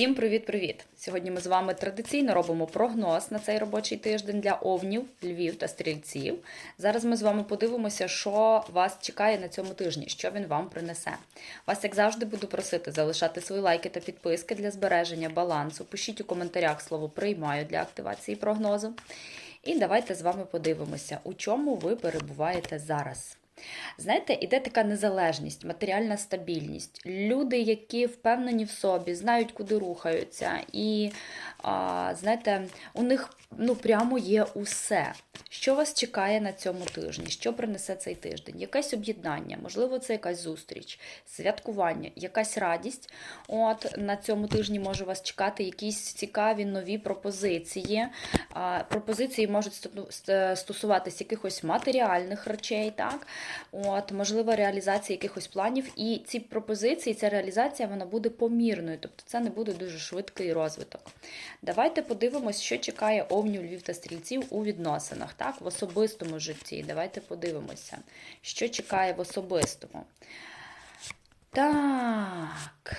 Всім привіт-привіт! Сьогодні ми з вами традиційно робимо прогноз на цей робочий тиждень для овнів, львів та стрільців. Зараз ми з вами подивимося, що вас чекає на цьому тижні, що він вам принесе. Вас, як завжди, буду просити залишати свої лайки та підписки для збереження балансу. Пишіть у коментарях слово приймаю для активації прогнозу. І давайте з вами подивимося, у чому ви перебуваєте зараз. Знаєте, іде така незалежність, матеріальна стабільність. Люди, які впевнені в собі, знають, куди рухаються, і а, знаєте, у них ну прямо є усе. Що вас чекає на цьому тижні? Що принесе цей тиждень? Якесь об'єднання, можливо, це якась зустріч, святкування, якась радість. От на цьому тижні може вас чекати якісь цікаві нові пропозиції. А, Пропозиції можуть стосуватися якихось матеріальних речей, так? От, можливо, реалізація якихось планів. І ці пропозиції, ця реалізація вона буде помірною, тобто це не буде дуже швидкий розвиток. Давайте подивимось, що чекає овнів, львів та стрільців у відносинах, так, в особистому житті. Давайте подивимося, що чекає в особистому. Так,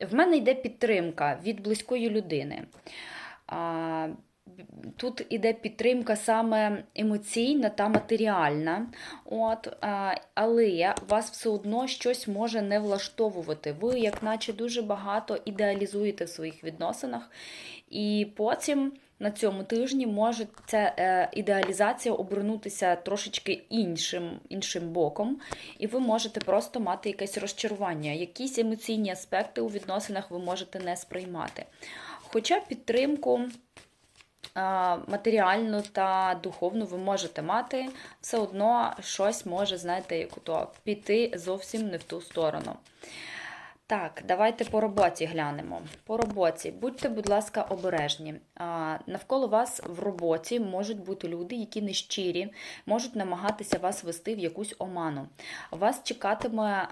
в мене йде підтримка від близької людини. Тут іде підтримка саме емоційна та матеріальна, От, але вас все одно щось може не влаштовувати. Ви, як наче, дуже багато ідеалізуєте в своїх відносинах, і потім на цьому тижні може ця е, ідеалізація обернутися трошечки іншим, іншим боком, і ви можете просто мати якесь розчарування, якісь емоційні аспекти у відносинах ви можете не сприймати. Хоча підтримку матеріальну та духовну ви можете мати, все одно щось може, знаєте, як то піти зовсім не в ту сторону. Так, давайте по роботі глянемо. По роботі, будьте, будь ласка, обережні. Навколо вас в роботі можуть бути люди, які нещирі, можуть намагатися вас вести в якусь оману. Вас чекатиме,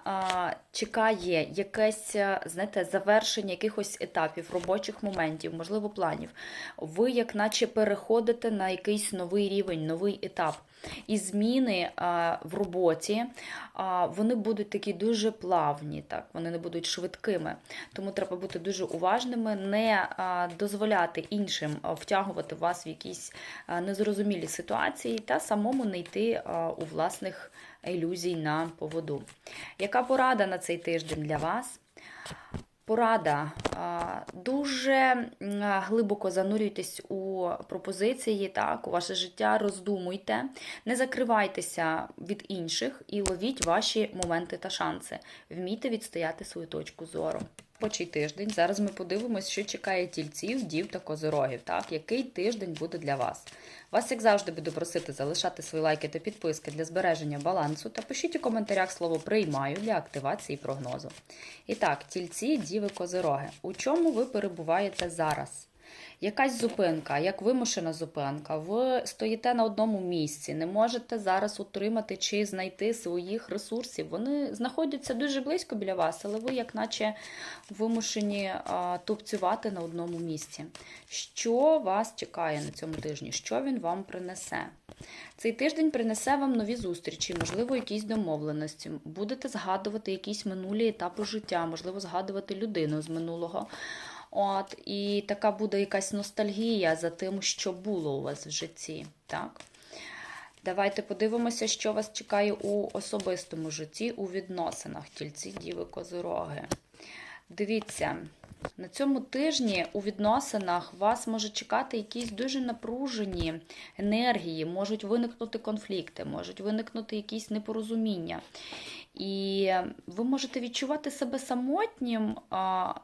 чекає якесь, знаєте, завершення якихось етапів, робочих моментів, можливо, планів. Ви, як наче, переходите на якийсь новий рівень, новий етап. І зміни в роботі вони будуть такі дуже плавні, так, вони не будуть швидкими. Тому треба бути дуже уважними, не дозволяти іншим втягувати вас в якісь незрозумілі ситуації та самому не йти у власних ілюзій на поводу. Яка порада на цей тиждень для вас? Порада. Дуже глибоко занурюйтесь у пропозиції, так, у ваше життя, роздумуйте, не закривайтеся від інших і ловіть ваші моменти та шанси. Вмійте відстояти свою точку зору. Робочий тиждень. Зараз ми подивимося, що чекає тільців, дів та козорогів. Так, який тиждень буде для вас. Вас, як завжди, буду просити залишати свої лайки та підписки для збереження балансу та пишіть у коментарях слово приймаю для активації прогнозу. І так, тільці, діви, козироги. У чому ви перебуваєте зараз? Якась зупинка, як вимушена зупинка, ви стоїте на одному місці, не можете зараз утримати чи знайти своїх ресурсів. Вони знаходяться дуже близько біля вас, але ви, як наче, вимушені тупцювати на одному місці. Що вас чекає на цьому тижні? Що він вам принесе? Цей тиждень принесе вам нові зустрічі, можливо, якісь домовленості. Будете згадувати якісь минулі етапи життя, можливо, згадувати людину з минулого. От, І така буде якась ностальгія за тим, що було у вас в житті. Так? Давайте подивимося, що вас чекає у особистому житті, у відносинах тільці Діви Козироги. Дивіться, на цьому тижні у відносинах вас може чекати якісь дуже напружені енергії, можуть виникнути конфлікти, можуть виникнути якісь непорозуміння. І ви можете відчувати себе самотнім,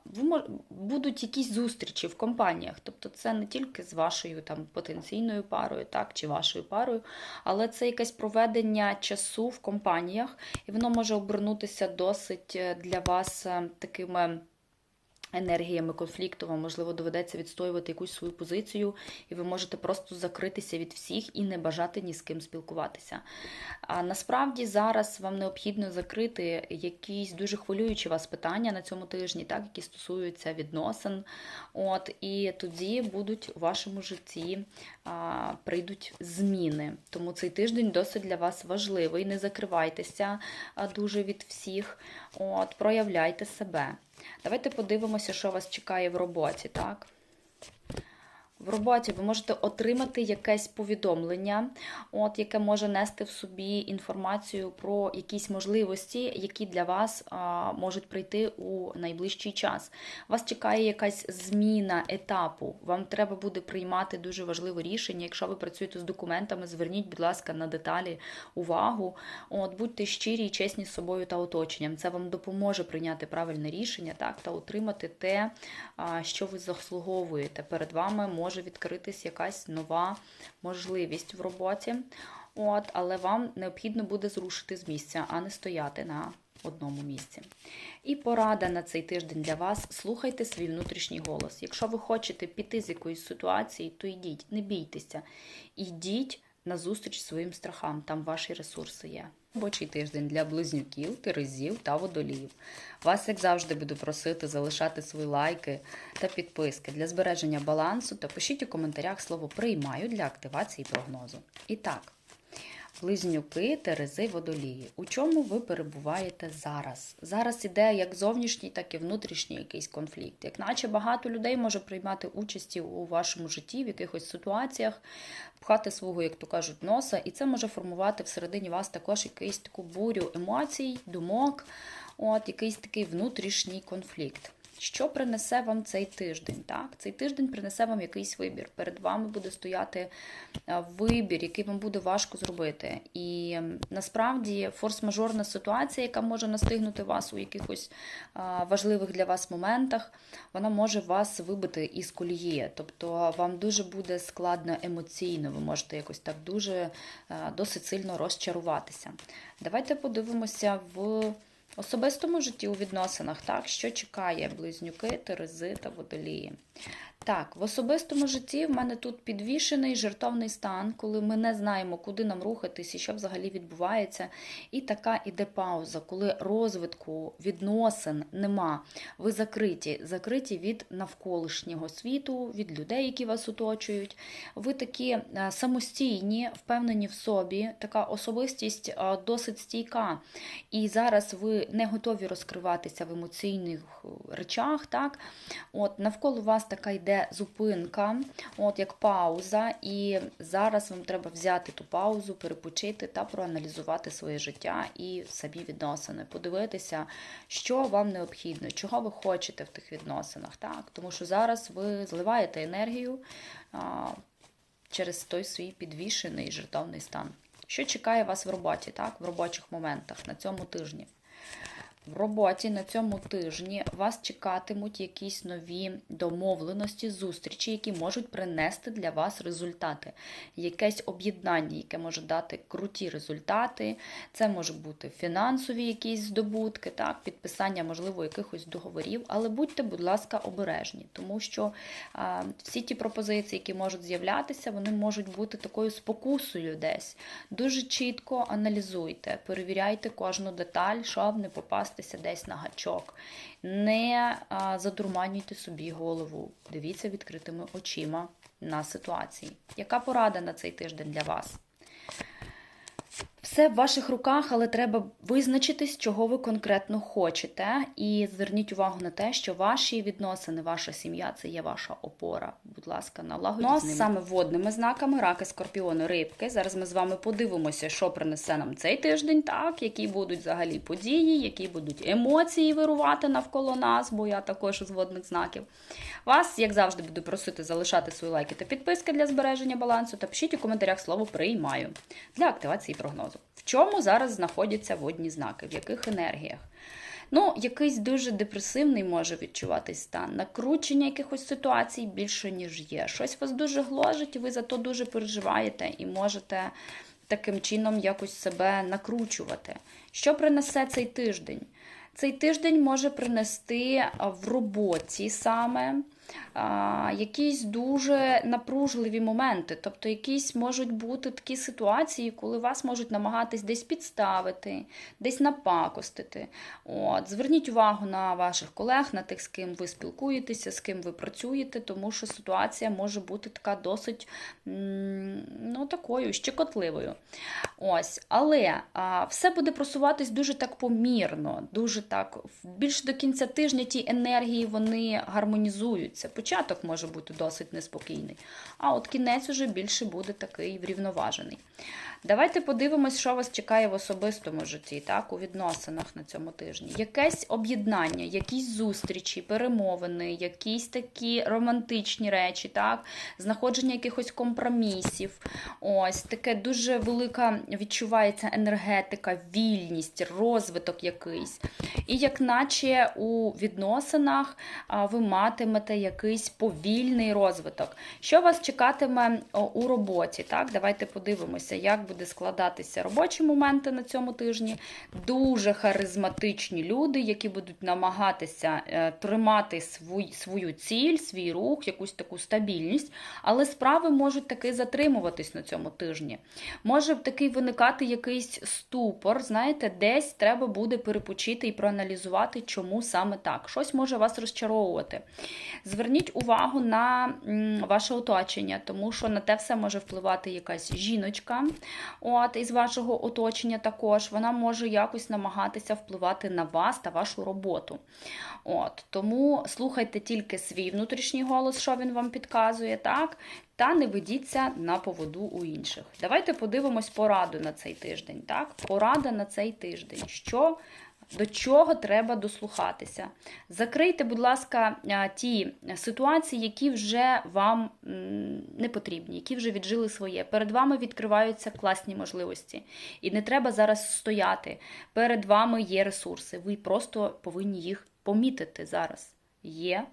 ви будуть якісь зустрічі в компаніях. Тобто це не тільки з вашою там потенційною парою, так, чи вашою парою, але це якесь проведення часу в компаніях, і воно може обернутися досить е, для вас е, такими енергіями конфлікту, вам, можливо, доведеться відстоювати якусь свою позицію, і ви можете просто закритися від всіх і не бажати ні з ким спілкуватися. А насправді зараз вам необхідно закрити якісь дуже хвилюючі вас питання на цьому тижні, так, які стосуються відносин. От, І тоді будуть у вашому житті а, прийдуть зміни. Тому цей тиждень досить для вас важливий. Не закривайтеся дуже від всіх, от, проявляйте себе. Давайте подивимося, що вас чекає в роботі, так? В роботі ви можете отримати якесь повідомлення, от, яке може нести в собі інформацію про якісь можливості, які для вас а, можуть прийти у найближчий час. Вас чекає якась зміна етапу. Вам треба буде приймати дуже важливе рішення. Якщо ви працюєте з документами, зверніть, будь ласка, на деталі увагу. От, Будьте щирі і чесні з собою та оточенням. Це вам допоможе прийняти правильне рішення так, та отримати те, що ви заслуговуєте. Перед вами може може відкритись якась нова можливість в роботі. От, Але вам необхідно буде зрушити з місця, а не стояти на одному місці. І порада на цей тиждень для вас: слухайте свій внутрішній голос. Якщо ви хочете піти з якоїсь ситуації, то йдіть, не бійтеся. Ідіть на зустріч своїм страхам, там ваші ресурси є. Робочий тиждень для близнюків, терезів та водоліїв. Вас, як завжди, буду просити залишати свої лайки та підписки для збереження балансу та пишіть у коментарях слово приймаю для активації прогнозу. І так. Близнюки, Терези, водолії. У чому ви перебуваєте зараз? Зараз іде як зовнішній, так і внутрішній якийсь конфлікт. Як наче багато людей може приймати участь у вашому житті в якихось ситуаціях, пхати свого, як то кажуть, носа, і це може формувати всередині вас також якийсь таку бурю емоцій, думок, от якийсь такий внутрішній конфлікт. Що принесе вам цей тиждень? Так? Цей тиждень принесе вам якийсь вибір. Перед вами буде стояти е, вибір, який вам буде важко зробити. І насправді форс-мажорна ситуація, яка може настигнути вас у якихось важливих для вас моментах, вона може вас вибити із колії. Тобто вам дуже буде складно емоційно, ви можете якось так дуже е, досить сильно розчаруватися. Давайте подивимося в особистому житті у відносинах, так, що чекає близнюки, терези та водолії. Так, в особистому житті в мене тут підвішений жертовний стан, коли ми не знаємо, куди нам рухатись і що взагалі відбувається. І така іде пауза, коли розвитку відносин нема. Ви закриті, закриті від навколишнього світу, від людей, які вас оточують. Ви такі е, самостійні, впевнені в собі, така особистість е, досить стійка. І зараз ви не готові розкриватися в емоційних е, речах. так? От Навколо вас така йде йде зупинка, от як пауза, і зараз вам треба взяти ту паузу, перепочити та проаналізувати своє життя і самі відносини, подивитися, що вам необхідно, чого ви хочете в тих відносинах. так? Тому що зараз ви зливаєте енергію а, через той свій підвішений жертовний стан. Що чекає вас в роботі, так? в робочих моментах на цьому тижні? В роботі на цьому тижні вас чекатимуть якісь нові домовленості, зустрічі, які можуть принести для вас результати. Якесь об'єднання, яке може дати круті результати. Це може бути фінансові якісь здобутки, так, підписання, можливо, якихось договорів. Але будьте, будь ласка, обережні, тому що а, всі ті пропозиції, які можуть з'являтися, вони можуть бути такою спокусою десь. Дуже чітко аналізуйте, перевіряйте кожну деталь, щоб не попасти попастися десь на гачок. Не задурманюйте собі голову. Дивіться відкритими очима на ситуації. Яка порада на цей тиждень для вас? Все в ваших руках, але треба визначитись, чого ви конкретно хочете. І зверніть увагу на те, що ваші відносини, ваша сім'я це є ваша опора. Будь ласка, налагодіть. Ну, а саме водними знаками раки, скорпіони, рибки. Зараз ми з вами подивимося, що принесе нам цей тиждень, так, які будуть взагалі події, які будуть емоції вирувати навколо нас, бо я також з водних знаків. Вас, як завжди, буду просити залишати свої лайки та підписки для збереження балансу. Та пишіть у коментарях слово приймаю для активації прогнозу. В чому зараз знаходяться водні знаки, в яких енергіях? Ну, якийсь дуже депресивний може відчуватись стан, накручення якихось ситуацій більше, ніж є. Щось вас дуже гложить, і ви за то дуже переживаєте і можете таким чином якось себе накручувати. Що принесе цей тиждень? Цей тиждень може принести в роботі саме а, якісь дуже напружливі моменти. Тобто, якісь можуть бути такі ситуації, коли вас можуть намагатись десь підставити, десь напакостити. От, зверніть увагу на ваших колег, на тих, з ким ви спілкуєтеся, з ким ви працюєте, тому що ситуація може бути така досить ну, такою щекотливою. Ось, але а, все буде просуватись дуже так помірно, дуже так. Більш до кінця тижня ті енергії вони гармонізуються. Початок може бути досить неспокійний, а от кінець уже більше буде такий врівноважений. Давайте подивимось, що вас чекає в особистому житті, так, у відносинах на цьому тижні. Якесь об'єднання, якісь зустрічі, перемовини, якісь такі романтичні речі, так, знаходження якихось компромісів. Ось таке дуже велика відчувається енергетика, вільність, розвиток якийсь. І як наче у відносинах ви матимете якийсь повільний розвиток. Що вас чекатиме у роботі? Так, давайте подивимося, як буде складатися робочі моменти на цьому тижні. Дуже харизматичні люди, які будуть намагатися е, тримати свій, свою ціль, свій рух, якусь таку стабільність, але справи можуть таки затримуватись на цьому тижні. Може такий виникати якийсь ступор, знаєте, десь треба буде перепочити і проаналізувати, чому саме так. Щось може вас розчаровувати. Зверніть увагу на ваше оточення, тому що на те все може впливати якась жіночка от, із вашого оточення також. Вона може якось намагатися впливати на вас та вашу роботу. От, тому слухайте тільки свій внутрішній голос, що він вам підказує, так? Та не ведіться на поводу у інших. Давайте подивимось пораду на цей тиждень. Так? Порада на цей тиждень. Що до чого треба дослухатися. Закрийте, будь ласка, ті ситуації, які вже вам не потрібні, які вже віджили своє. Перед вами відкриваються класні можливості. І не треба зараз стояти. Перед вами є ресурси. Ви просто повинні їх помітити зараз. Є